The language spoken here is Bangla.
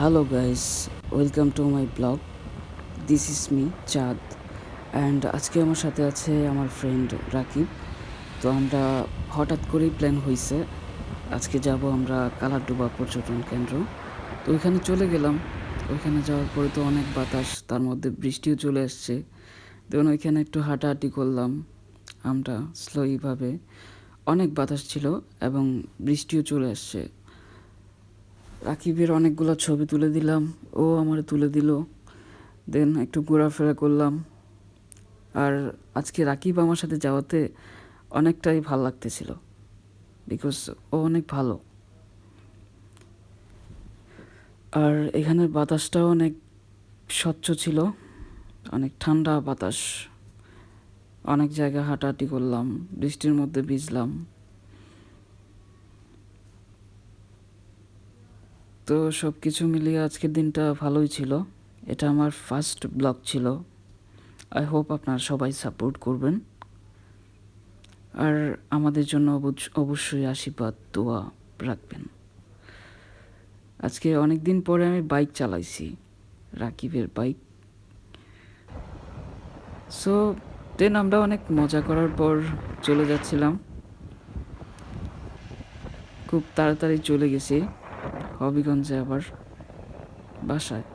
Hello guys welcome to my blog this is me Chand and আজকে আমার সাথে আছে আমার ফ্রেন্ড রাকিব। তো আমরা হঠাৎ করেই প্ল্যান হয়েছে আজকে যাব আমরা কালারডুবা পর্যটন কেন্দ্র। তো ওইখানে চলে গেলাম। ওইখানে যাওয়ার পরে তো অনেক বাতাস, তার মধ্যে বৃষ্টিও চলে আসছে। তখন ওইখানে একটু হাঁটাহাঁটি করলাম আমরা স্লোইভাবে অনেক বাতাস ছিল এবং বৃষ্টিও চলে আসছে। রাকিবের অনেকগুলো ছবি তুলে দিলাম। ও আমার তুলে দিল। দেন একটু ঘোরাফেরা করলাম। আর আজকে রাকিব আমার সাথে যাওয়াতে অনেকটাই ভালো লাগতেছিল। বিকজ ও অনেক ভালো। আর এখানের বাতাসটাও অনেক স্বচ্ছ ছিল। অনেক ঠান্ডা বাতাস। অনেক জায়গায় হাঁটাহাঁটি করলাম। বৃষ্টির মধ্যে ভিজলাম। তো সব কিছু মিলিয়ে আজকের দিনটা ভালোই ছিল। এটা আমার ফার্স্ট ব্লগ ছিল। আই হোপ আপনারা সবাই সাপোর্ট করবেন। আর আমাদের জন্য অবশ্য- অবশ্যই আশীর্বাদ, দোয়া রাখবেন। আজকে অনেক দিন পরে আমি বাইক চালাইছি, রাকিবের বাইক সো দেন আমরা অনেক মজা করার পর চলে যাচ্ছিলাম। খুব তাড়াতাড়ি চলে গেছি। হবিগঞ্জে আবার বাসায়।